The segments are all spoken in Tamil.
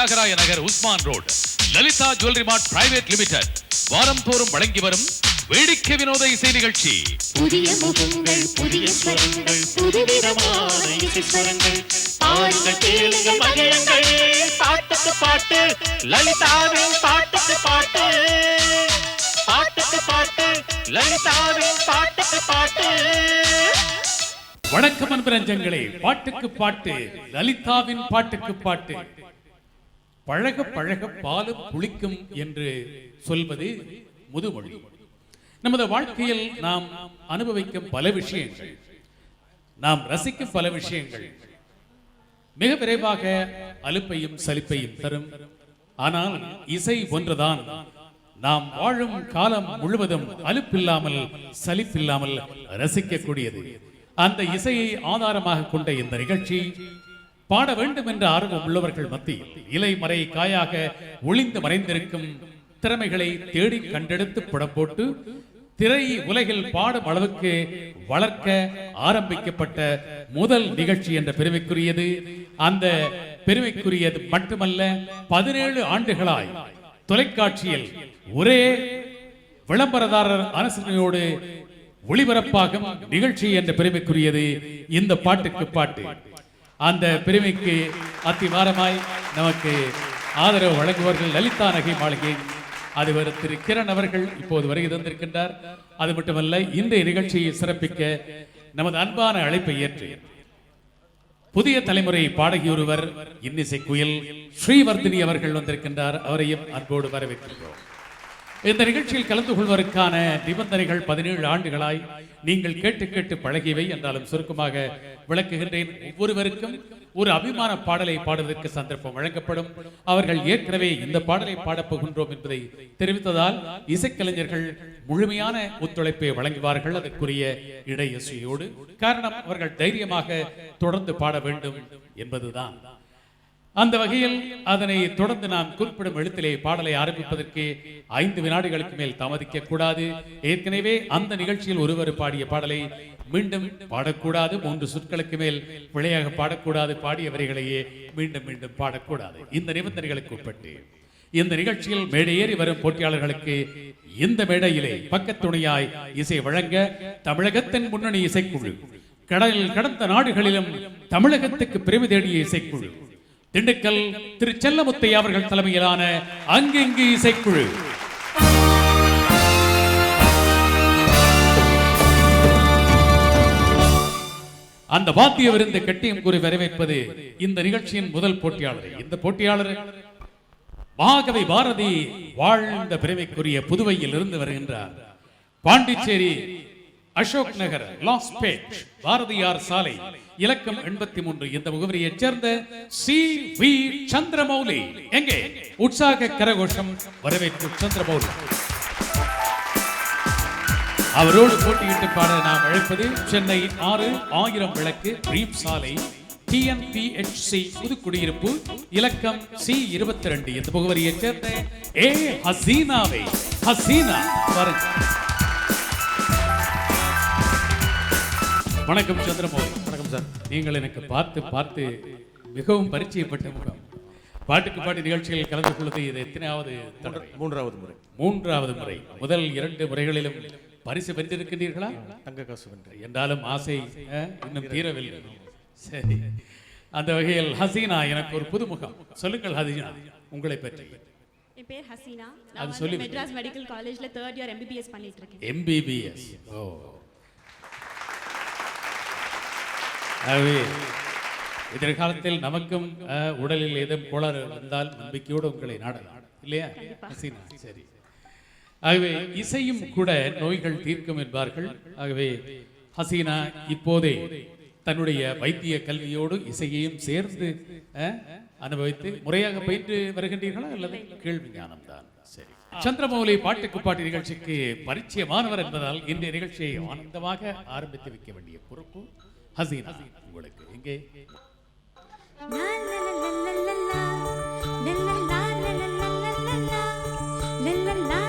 Thyagaraya Nagar Usman road. Lalitha jewellery mart private limited. வாரம் தோறும் வழங்கி வரும் வேடிக்கை வினோத இசை நிகழ்ச்சி. புதிய முகங்கள் புதிய ஸ்வரங்கள் புதுவிதமான இசை ஸ்வரங்கள் பாருங்கள் கேளுங்கள் மகிழுங்கள். பாட்டுக்கு பாட்டு லலிதாவின் பாட்டுக்கு பாட்டு. பாட்டுக்கு பாட்டு லலிதாவின் பாட்டுக்கு பாட்டு. வணக்கம் அன்பரஞ்சங்களே பாட்டுக்கு பாட்டு லலிதாவின் பாட்டுக்கு பாட்டு. பழக பழக பாலும் புளிக்கும் என்று சொல்வது முதுமொழி. நமது வாழ்க்கையில் நாம் அனுபவிக்கும் பல விஷயங்கள் நாம் ரசிக்கும் பல விஷயங்கள் மிக விரைவாக அலுப்பையும் சலிப்பையும் தரும். ஆனால் இசை ஒன்றுதான். நாம் வாழும் காலம் முழுவதும் அலுப்பில்லாமல் சலிப்பில்லாமல் ரசிக்கக்கூடியது. அந்த இசையை ஆதாரமாக கொண்ட இந்த நிகழ்ச்சி பாட வேண்டும் என்ற ஆர்வம் உள்ளவர்கள் மத்தியில் இலைமறை காயாக ஒளிந்து மறைந்திருக்கும் திறமைகளை தேடி கண்டெடுத்து படம் போட்டு திரை உலகில் பாடும் அளவுக்கு வளர்க்க ஆரம்பிக்கப்பட்ட முதல் நிகழ்ச்சி என்ற பெருமைக்குரியது. அந்த பெருமைக்குரியது மட்டுமல்ல பதினேழு ஆண்டுகளாய் தொலைக்காட்சியில் ஒரே விளம்பரதாரர் அரசனையோடு ஒளிபரப்பாகும் நிகழ்ச்சி என்ற பெருமைக்குரியது. இந்த பாட்டுக்கு பாட்டு. அந்த பெருமைக்கு அத்திவாரமாய் நமக்கு ஆதரவு வழங்குவார்கள் லலிதா நகை மாளிகை. அதிபர் திரு கிரண் அவர்கள் இப்போது வருகை தந்திருக்கின்றார். அது மட்டுமல்ல இன்றைய நிகழ்ச்சியை சிறப்பிக்க நமது அன்பான அழைப்பை ஏற்று புதிய தலைமுறை பாடகி ஒருவர் இன்னிசை குயில் ஸ்ரீவர்தினி அவர்கள் வந்திருக்கின்றார். அவரையும் அன்போடு வரவேற்கின்றோம். இந்த நிகழ்ச்சியில் கலந்து கொள்வதற்கான நிபந்தனைகள் பதினேழு ஆண்டுகளாய் நீங்கள் கேட்டு கேட்டு பழகியவை என்றாலும் சுருக்கமாக விளக்குகின்றேன். ஒவ்வொருவருக்கும் ஒரு அபிமான பாடலை பாடுவதற்கு சந்தர்ப்பம் வழங்கப்படும். அவர்கள் ஏற்கனவே இந்த பாடலை பாடப்போகின்றோம் என்பதை தெரிவித்ததால் இசைக்கலைஞர்கள் முழுமையான ஒத்துழைப்பை வழங்குவார்கள். அதற்குரிய இடையசையோடு. காரணம் அவர்கள் தைரியமாக தொடர்ந்து பாட வேண்டும் என்பதுதான். அந்த வகையில் அதனை தொடர்ந்து நாம் குறிப்பிடும் எழுத்திலே பாடலை ஆரம்பிப்பதற்கு ஐந்து வினாடிகளுக்கு மேல் தாமதிக்க கூடாது. ஏற்கனவே அந்த நிகழ்ச்சியில் ஒருவர் பாடிய பாடலை மீண்டும் பாடக்கூடாது. மூன்று சொற்களுக்கு மேல் பிழையாக பாடக்கூடாது. பாடிய வரிகளையே மீண்டும் மீண்டும் பாடக்கூடாது. இந்த நிபந்தனைகளுக்கு உட்பட்டு இந்த நிகழ்ச்சியில் மேடையேறி வரும் போட்டியாளர்களுக்கு இந்த மேடையிலே பக்கத்துணையாய் இசை வழங்க தமிழகத்தின் முன்னணி இசைக்குழு கடலில் கடந்த நாடுகளிலும் தமிழகத்துக்கு பெருமை தேடிய இசைக்குழு திண்டுக்கல் திரு செல்லமுத்தை அவர்கள் தலைமையிலான அங்கிங்கு இசைக்குழு. அந்த வாத்திய விருந்து கட்டியம் கூறி வரவேற்பது இந்த நிகழ்ச்சியின் முதல் போட்டியாளர். இந்த போட்டியாளர் மாகவி பாரதி வாழ்ந்த பெருமைக்குரிய புதுவையில் இருந்து வருகின்றார். பாண்டிச்சேரி அசோக் நகர் லாஸ்பேட் பாரதியார் சாலை இலக்கம் எண்பத்தி மூன்று இந்த முகவரியைச் சேர்ந்த சி வி சந்திரமௌலி. எங்கே? உற்சாக கரகோஷம் வரவேற்பு சந்திரமௌலி. அவரோடு போட்டியிட்டு பாட நாம் அழைப்பது சென்னை ஆறு ஆயிரம் விளக்கு ரீப் சாலை டிஎன்பிஎச்சி புதுக்குடியிருப்பு இலக்கம் சி இருபத்தி ரெண்டு. இந்த முகவரியைச் சேர்ந்த ஏ ஹசீனாவை. ஹசீனா வருங்க வணக்கம் சந்திரமோகன் வணக்கம் சார். நீங்கள் எனக்கு பார்த்து பார்த்து மிகவும் பரிச்சயப்பட்ட முகம். பாட்டுக்கு பாட்டு நிகழ்ச்சியில் கலந்து கொள்வது இது எத்தனையாவது மூன்றாவது முறை. மூன்றாவது முறை. முதல் இரண்டு முறைகளிலும் பரிசு வென்றிருக்கின்றீர்களா தங்க காசு வென்று. என்றாலும் ஆசை இன்னும் தீரவில்லை. சரி. அந்த வகையில் ஹசீனா எனக்கு ஒரு புதுமுகம் சொல்லுங்கள் ஹசீனா உங்களை பற்றி. என் பேர் ஹசீனா. அது நான் சொல்லி மெட்ராஸ் மெடிக்கல் காலேஜ்ல தேர்ட் இயர் எம்பிபிஎஸ் பண்ணிட்டு இருக்கேன். எம்பிபிஎஸ் ஓ. ஆகவே எதிர்காலத்தில் நமக்கும் உடலில் ஏதும் கோளாறு வந்தால் நம்பிக்கையோடு உங்களை நாடலாம். இல்லையா? ஹசீனா சரி. ஆகவே இசையும் கூட நோய்கள் தீர்க்கும் என்பார்கள். ஆகவே ஹசீனா இப்போதே தன்னுடைய வைத்திய கல்வியோடு இசையையும் சேர்ந்து அனுபவித்து முறையாக பயின்று வருகின்றீர்களா அல்லது கேள்வி ஞானம் தான் சரி. சந்திரமௌலி பாட்டுக்கு பாட்டு நிகழ்ச்சிக்கு பரிச்சயமானவர் என்பதால் இன்றைய நிகழ்ச்சியை ஆனந்தமாக ஆரம்பித்து வைக்க வேண்டிய பொறுப்பு. ஹசீனா உங்களுக்கு எங்கே? லா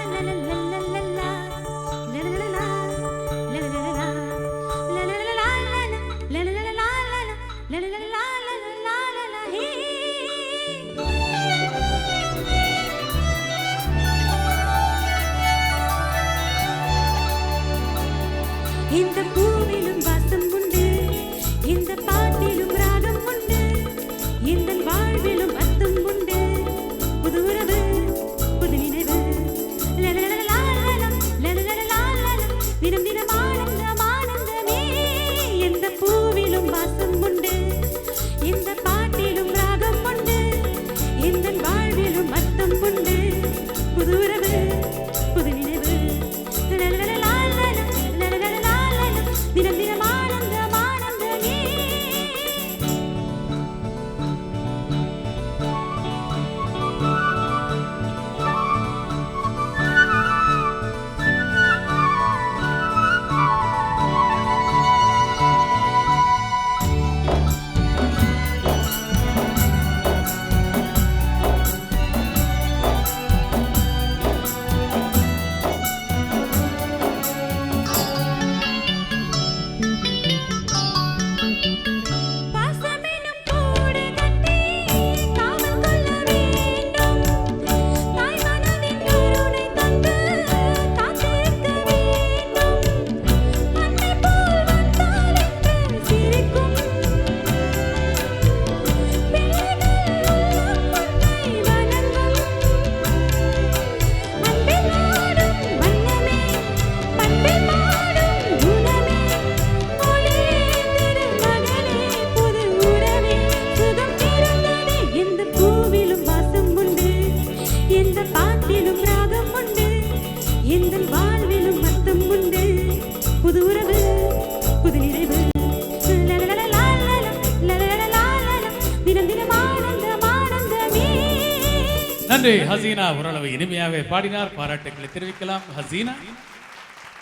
நன்றி ஹசீனா ஓரளவு இனிமையாக பாடினார். பாராட்டுகளை தெரிவிக்கலாம். ஹசீனா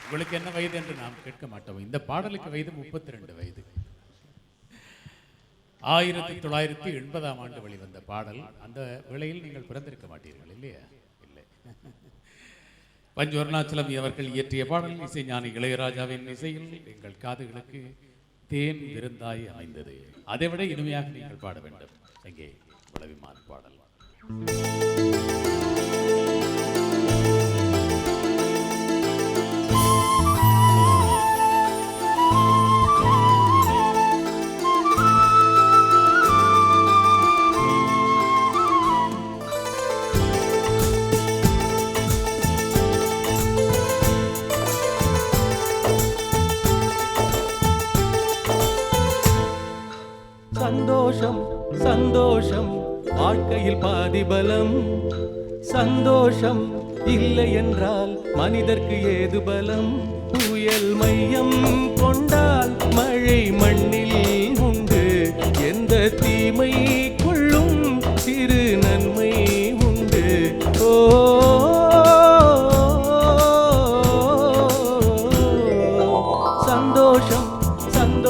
உங்களுக்கு என்ன வயது என்று நாம் கேட்க மாட்டோம். இந்த பாடலுக்கு வயது முப்பத்தி ரெண்டு வயது. ஆயிரத்தி தொள்ளாயிரத்தி எண்பதாம் ஆண்டு வெளிவந்த பாடல். அந்த வேளையில் நீங்கள் பிறந்திருக்க மாட்டீர்கள் இல்லையா? இல்லை. பஞ்சு அருணாச்சலம் அவர்கள் இயற்றிய பாடல். இசை ஞானி இளையராஜாவின் இசையில் எங்கள் காதுகளுக்கு தேன் விருந்தாய் அமைந்தது. அதைவிட இனிமையாக நீங்கள் பாட வேண்டும். எங்கே வளவிமான பாடல். Música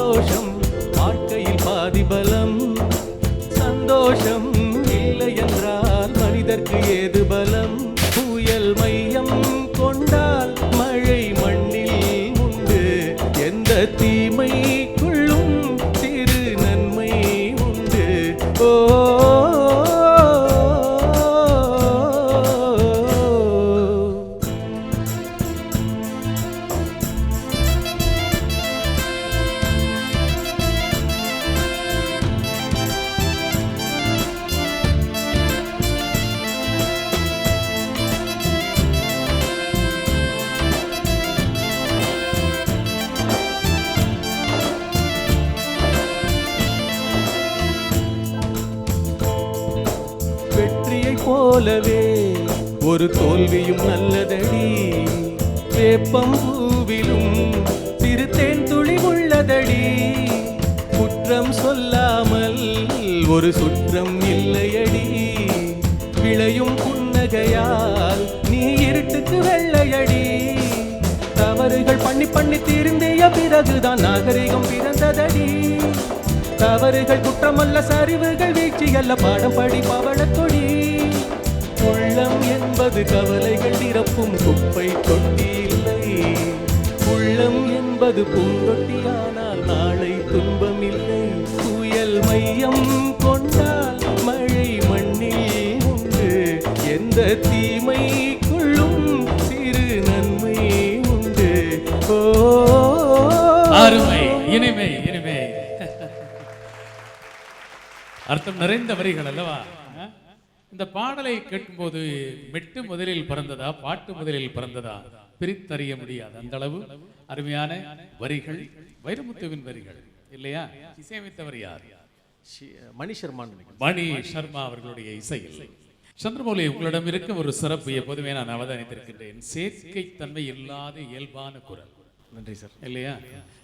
സന്തോഷം போலவே ஒரு தோல்வியும் நல்லதடி. வேப்பம் பூவிலும் சிறு துளி உள்ளதடி. குற்றம் சொல்லாமல் ஒரு சுற்றம் இல்லையடி. விளையும் புன்னகையால் நீ இருட்டுக்கு வெள்ளையடி. தவறுகள் பண்ணி பண்ணி திருந்திய பிறகுதான் நாகரிகம் பிறந்ததடி. தவறுகள் குற்றமல்ல சரிவுகள் வீழ்ச்சி அல்ல பாடம் படி பவளத்தொடி எனது கவலைகள் நிரப்பும் குப்பை தொட்டி இல்லை. உள்ளம் என்பது பூந்தொட்டியானால் நாளை துன்பம் இல்லை புயல் மையம் கொண்டால் மழை மண்ணில் உண்டு. எந்த தீமை கொள்ளும் சிறு நன்மை உண்டு. ஓ. அருமை இனிமை இனிமை. அர்த்தம் நிறைந்த வரிகள் அல்லவா? இந்த பாடலை கேட்கும்போது மெட்டு முதலில் பிறந்ததா பாட்டு முதலில் பிறந்ததா? பிரித்தறிய முடியாது. அந்த அளவு அருமையான வரிகள் வைரமுத்துவின் வரிகள் இல்லையா? இசையமைத்தவர் யார்? மணி நினைக்கிறேன். மணி சர்மா அவர்களுடைய இசையில். சந்திரமௌலி உங்களிடம் இருக்க ஒரு சிறப்பு எப்போதுமே நான் அவதானித்திருக்கின்றேன். சேர்க்கை தன்மை இல்லாத இயல்பான குரல். நன்றி சார். இல்லையா?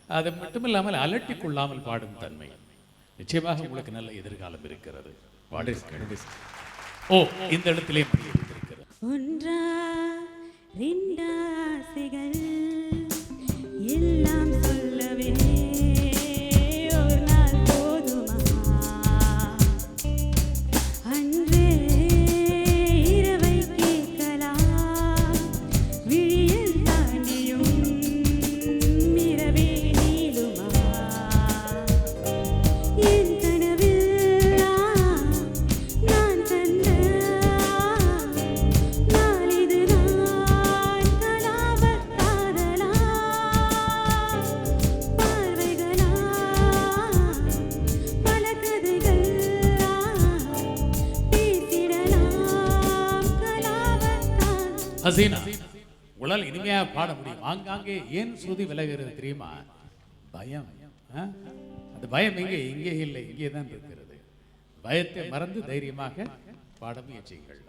அது மட்டுமில்லாமல் அலட்டிக் கொள்ளாமல் பாடும் தன்மை. நிச்சயமாக உங்களுக்கு நல்ல எதிர்காலம் இருக்கிறது. வாழ்த்துக்கள். ஓ இந்த இடத்திலே மணி இருக்கிறது ஒன்றா எல்லாம் சொல்லவே ஹசீனா உடல் இனிமையா பாட முடியும். ஆங்காங்கே ஏன் ஸ்ருதி விலகிறது தெரியுமா? பயம். அந்த பயம் எங்கே இங்கே இல்லை இங்கே தான் இருக்கிறது. பயத்தை மறந்து தைரியமாக பாட முயற்சிகள்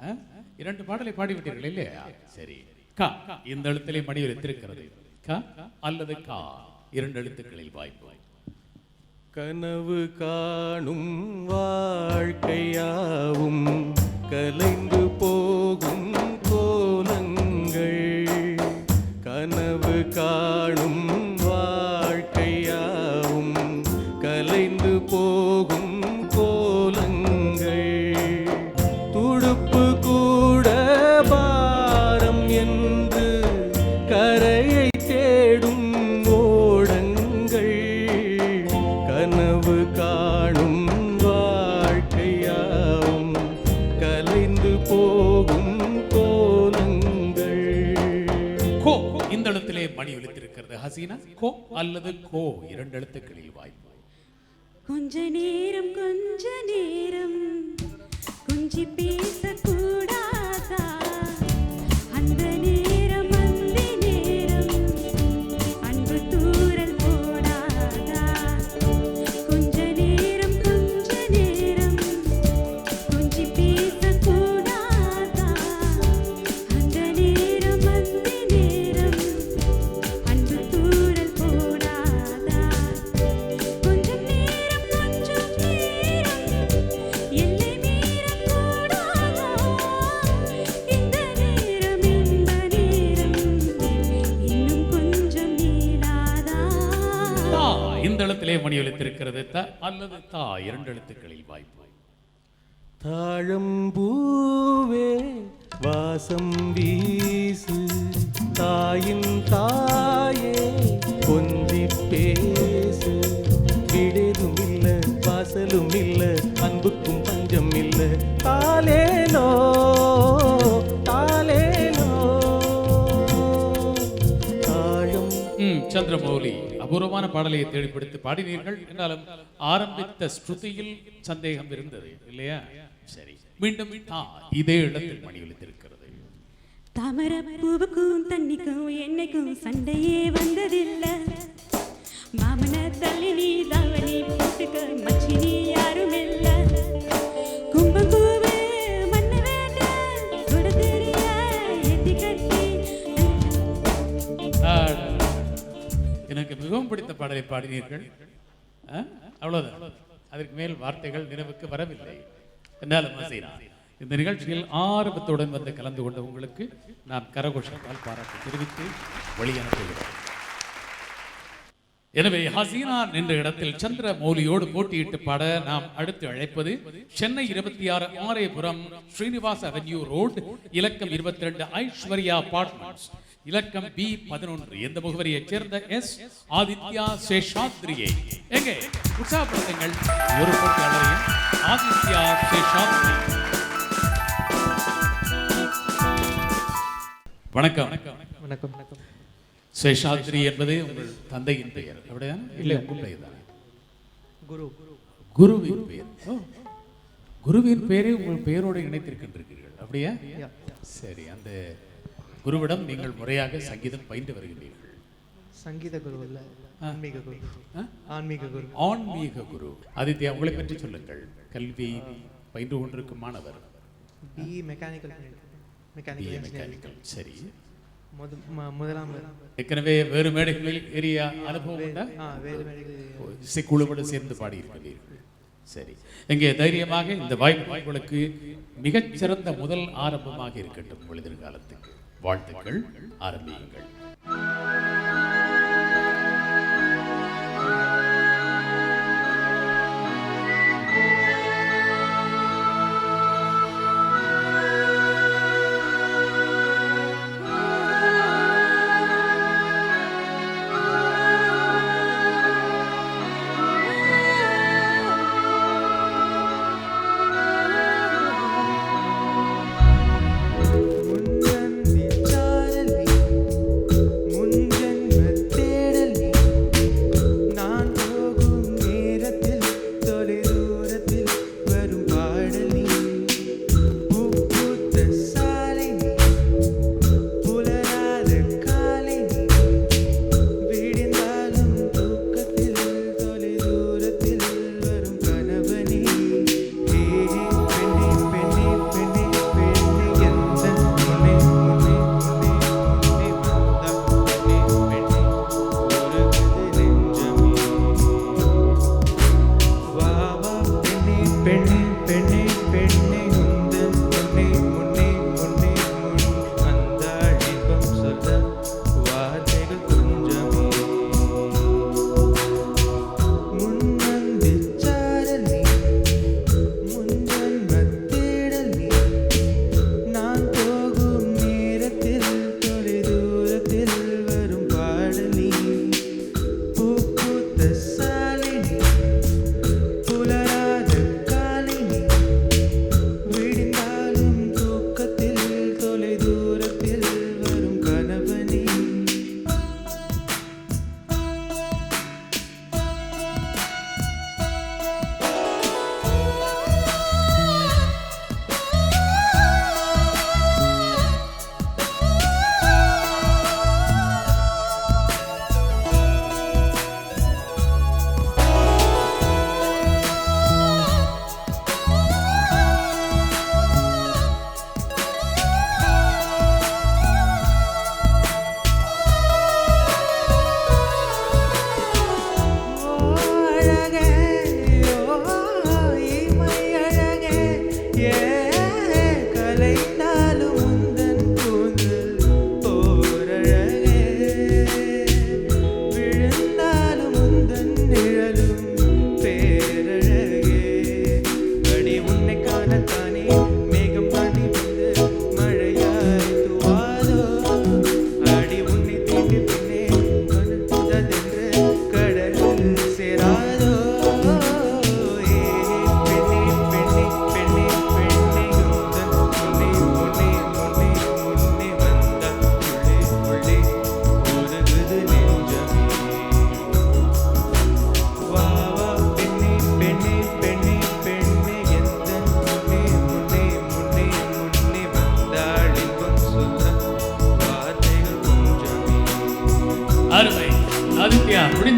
இரண்டு பாடலை பாடிவிட்டீர்கள் இல்லையா? சரி. கா. இந்த எழுத்திலே மணி வைத்திருக்கிறது க அல்லது கா? இரண்டு எழுத்துக்களில் வாய்ப்பு. கனவு காணும் வாழ்க்கையாவும் கலைந்து போகும் கோலங்கள். கனவு காணும் வாழ்க்கையாவும் கலைந்து போகும் அல்லது கோ இரண்டு எழுத்துக்களில் வாய்ப்பு. கொஞ்ச நேரம் கொஞ்ச நேரம். கொஞ்சி பேசக்கூடாதா? அல்லது தா இரண்டு எழுத்துக்களில் வாய்ப்பு. தாழம்பூவே வாசம் வீசு தாயின் தாயே கொஞ்சி பேசு. விடேதும் இல்ல வாசலும் இல்ல அன்புக்கும் பஞ்சம் இல்ல தாலேலோ தாலேலோ தாழம் சந்திரமௌலி. அபூர்வமான பாடலை தேடிப்பிடித்து பாடினீர்கள். என்றாலும் ஆரம்பித்த ஸ்ருதியில் சந்தேகம் இருந்தது இல்லையா? சரி மீண்டும் இதே இடத்தில் மணி ஒலித்திருக்கிறது. தாமர பூவுக்கும் தண்ணிக்கும் என்னைக்கும் சண்டையே வந்ததில்லை. மாமன தள்ளி நீ தாவணி போட்டுக்க மச்சி நீ யாரும் இல்ல மிகவும் பிடித்த பாடலை பாடினீர்கள். ஆ? அவ்வளவுதான். அதற்கு மேல் வார்த்தைகள் நினைவுக்கு வரவில்லை. என்னாலும் ஆசைதான் இந்த நிகழ்ச்சியில் ஆரம்பத்துடன் வந்து கலந்து கொண்ட உங்களுக்கு நான் கரகோஷத்தால் பாராட்டு தெரிவித்து வழி அனுப்புகிறேன். எனவே ஹசீனா என்ற இடத்தில் சந்திர மௌலியோடு போட்டியிட்டு பாட நாம் அடுத்து அழைப்பது சென்னை இருபத்தி ஆறு ஆரேபுரம் ஸ்ரீனிவாஸ் அவென்யூ ரோடு இலக்கம் இருபத்தி ரெண்டு ஐஸ்வர்யா அபார்ட்மெண்ட்ஸ். இலக்கம் பி பதினொன்று. எந்த முகவரியைச் சேர்ந்த எஸ் ஆதித்யா சேஷாத்ரியை? எங்கே? உற்சாகப்படுத்துங்கள். ஒரு போட்டியாளரையும் ஆதித்யா சேஷாத்ரி. வணக்கம். வணக்கம். வணக்கம் சேஷாத்ரி என்பது உங்கள் தந்தையின் பெயர். அப்படியா இல்லை. உங்கள் பெயர் தான்? குரு. குருவின் பெயர். குருவின் பெயரை உங்கள் பெயரோடு இணைத்திருக்கின்றீர்கள். அப்படியா. சரி அந்த குருவிடம் நீங்கள் முறையாக சங்கீதம் பயின்று வருகின்றீர்கள். சங்கீத குரு இல்ல ஆன்மீக குரு? ஆன்மீக குரு. ஆன்மீக குரு. ஆதித்யா உங்களை பற்றி சொல்லுங்கள். கல்வி பயின்று கொண்டிருக்கும் மாணவர். பி மெக்கானிக்கல் மெக்கானிக்கல் மெக்கானிக்கல் சரி. முதலாம் ஏற்கனவே வேறு மேடைகளில் ஏறிய அனுபவம் இசைக்குழுவோடு சேர்ந்து பாடியிருக்கிறீர்கள். சரி. இங்கே தைரியமாக இந்த வாய்ப்பு உங்களுக்கு மிகச்சிறந்த முதல் ஆரம்பமாக இருக்கட்டும் எதிர்காலத்துக்கு வாழ்த்துக்கள் ஆரம்பியுங்கள்.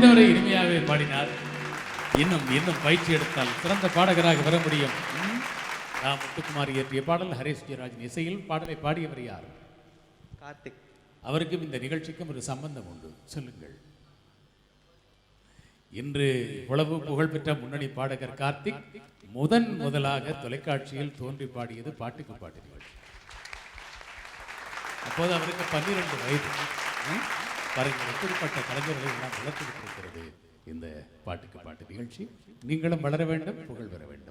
முடிந்தவரை இனிமையாகவே பாடினார். இன்னும் இன்னும் பயிற்சி எடுத்தால் சிறந்த பாடகராக வர முடியும்? ரா முத்துக்குமார் இயற்றிய பாடல் ஹரேஷ் ஜெயராஜன் இசையில் பாடலை பாடியவர் யார்? கார்த்திக். அவருக்கும் இந்த நிகழ்ச்சிக்கும் ஒரு சம்பந்தம் உண்டு. சொல்லுங்கள். இன்று இவ்வளவு புகழ்பெற்ற முன்னணி பாடகர் கார்த்திக் முதன் முதலாக தொலைக்காட்சியில் தோன்றி பாடியது பாட்டுக்கு பாட்டு நிகழ்ச்சி. அப்போது அவருக்கு பன்னிரண்டு வயது? பாருங்கள் எப்படிப்பட்ட கலைஞர்களை எல்லாம் வளர்த்து இருக்கிறது இந்த பாட்டுக்கு பாட்டு நிகழ்ச்சி. நீங்களும் வளர வேண்டும் புகழ் பெற வேண்டும்.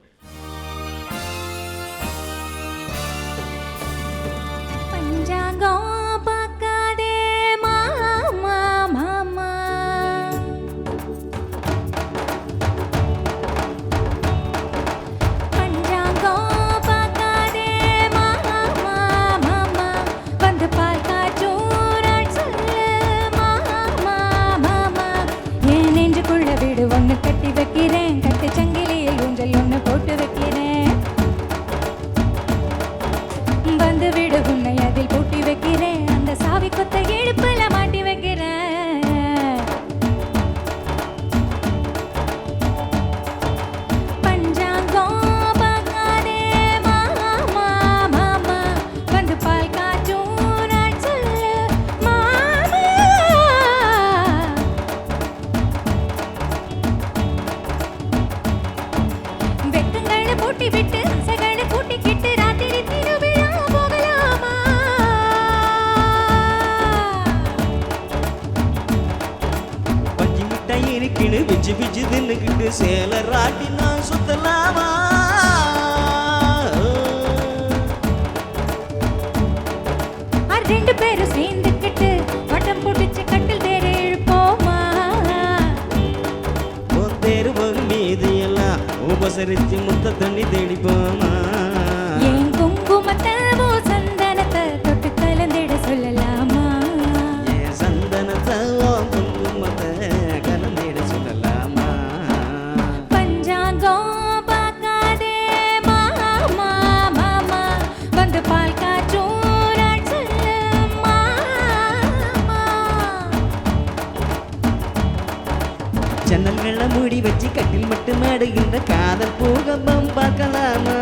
సన్నిధిని పోమా ఏం కుంకుమ తేవో సన్నిధి கட்டி வச்சு கட்டில் மட்டும் ஆடுகின்ற காதல் பூகம்பம் பார்க்கலாமா?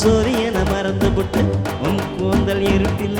சூரியனை மறந்து விட்டு உன் கூந்தல் இருட்டில்